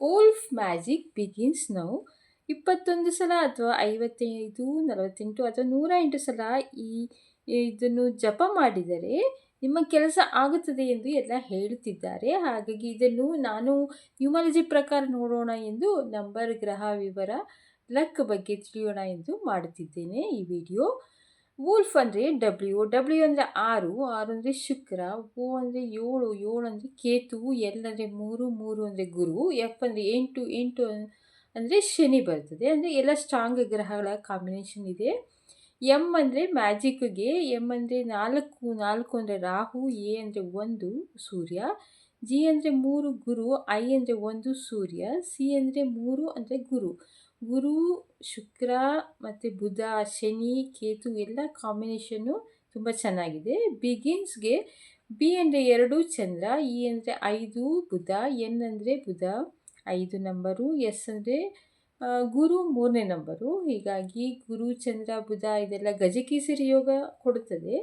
ಓಲ್ಫ್ magic begins now ಇಪ್ಪತ್ತೊಂದು ಸಲ ಅಥವಾ ಐವತ್ತೈದು, ನಲವತ್ತೆಂಟು ಅಥವಾ ನೂರ ಎಂಟು ಸಲ ಈ, ಇದನ್ನು ಜಪ ಮಾಡಿದರೆ ನಿಮ್ಮ ಕೆಲಸ ಆಗುತ್ತದೆ ಎಂದು ಎಲ್ಲ ಹೇಳುತ್ತಿದ್ದಾರೆ ಹಾಗಾಗಿ ಇದನ್ನು ನಾನು ನ್ಯೂಮಾಲಜಿ ಪ್ರಕಾರ ನೋಡೋಣ ಎಂದು ನಂಬರ್, ಗ್ರಹ ವಿವರ, ಲಕ್ ಬಗ್ಗೆ ತಿಳಿಯೋಣ ಎಂದು ಮಾಡುತ್ತಿದ್ದೇನೆ ಈ ವಿಡಿಯೋ. ವೂಲ್ಫ್ ಅಂದರೆ ಡಬ್ಲ್ಯೂ ಡಬ್ಲ್ಯೂ ಅಂದರೆ ಆರು ಆರು ಅಂದರೆ ಶುಕ್ರ ಓ ಅಂದರೆ ಏಳು ಏಳು ಅಂದರೆ ಕೇತು ಎಲ್ ಅಂದರೆ ಮೂರು ಮೂರು ಅಂದರೆ ಗುರು ಎಫ್ ಅಂದರೆ ಎಂಟು ಎಂಟು ಅಂದರೆ ಶನಿ ಬರ್ತದೆ. ಅಂದರೆ ಎಲ್ಲ ಸ್ಟ್ರಾಂಗ್ ಗ್ರಹಗಳ ಕಾಂಬಿನೇಷನ್ ಇದೆ. ಎಂ ಅಂದರೆ ಮ್ಯಾಜಿಕ್ಗೆ ಎಂ ಅಂದರೆ ನಾಲ್ಕು ನಾಲ್ಕು ಅಂದರೆ ರಾಹು ಎ ಅಂದರೆ ಒಂದು ಸೂರ್ಯ. ಜಿ ಅಂದರೆ ಮೂರು ಗುರು, ಐ ಅಂದರೆ ಒಂದು ಸೂರ್ಯ, ಸಿ ಅಂದರೆ ಮೂರು ಅಂದರೆ ಗುರು. ಗುರು, ಶುಕ್ರ ಮತ್ತು ಬುಧ, ಶನಿ, ಕೇತು ಎಲ್ಲ ಕಾಂಬಿನೇಷನ್ನು ತುಂಬ ಚೆನ್ನಾಗಿದೆ. ಬಿಗಿನ್ಸ್ಗೆ ಬಿ ಅಂದರೆ ಎರಡು ಚಂದ್ರ, ಇ ಅಂದರೆ ಐದು ಬುಧ, ಎನ್ ಅಂದರೆ ಬುಧ, ಐದು ನಂಬರು ಎಸ್ ಅಂದರೆ ಗುರು ಮೂರನೇ ನಂಬರು ಹೀಗಾಗಿ ಗುರು, ಚಂದ್ರ, ಬುಧ ಇದೆಲ್ಲ ಗಜಕೇಸರಿ ಯೋಗ ಕೊಡುತ್ತದೆ.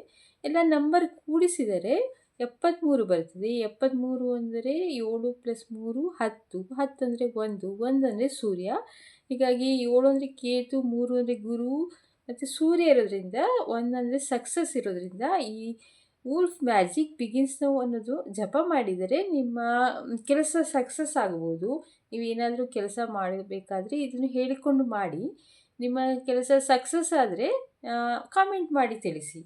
ಎಲ್ಲ ನಂಬರ್ ಕೂಡಿಸಿದರೆ ಎಪ್ಪತ್ತ್ಮೂರು ಬರ್ತದೆ. ಎಪ್ಪತ್ತ್ಮೂರು ಅಂದರೆ ಏಳು ಪ್ಲಸ್ ಮೂರು ಹತ್ತು. ಹತ್ತು ಅಂದರೆ ಒಂದು ಒಂದು ಅಂದರೆ ಸೂರ್ಯ. ಹೀಗಾಗಿ ಏಳು ಅಂದರೆ ಕೇತು, ಮೂರು ಅಂದರೆ ಗುರು, ಮತ್ತು ಸೂರ್ಯ ಇರೋದ್ರಿಂದ ಒಂದು ಅಂದರೆ ಸಕ್ಸಸ್ ಇರೋದ್ರಿಂದ ಈ ವೂಲ್ಫ್ ಮ್ಯಾಜಿಕ್ ಬಿಗಿನ್ಸ್ ನಾವು ಅನ್ನೋದು ಜಪ ಮಾಡಿದರೆ ನಿಮ್ಮ ಕೆಲಸ ಸಕ್ಸಸ್ ಆಗ್ಬೋದು. ನೀವೇನಾದರೂ ಕೆಲಸ ಮಾಡಬೇಕಾದ್ರೆ ಇದನ್ನು ಹೇಳಿಕೊಂಡು ಮಾಡಿ. ನಿಮ್ಮ ಕೆಲಸ ಸಕ್ಸಸ್ ಆದರೆ ಕಾಮೆಂಟ್ ಮಾಡಿ ತಿಳಿಸಿ.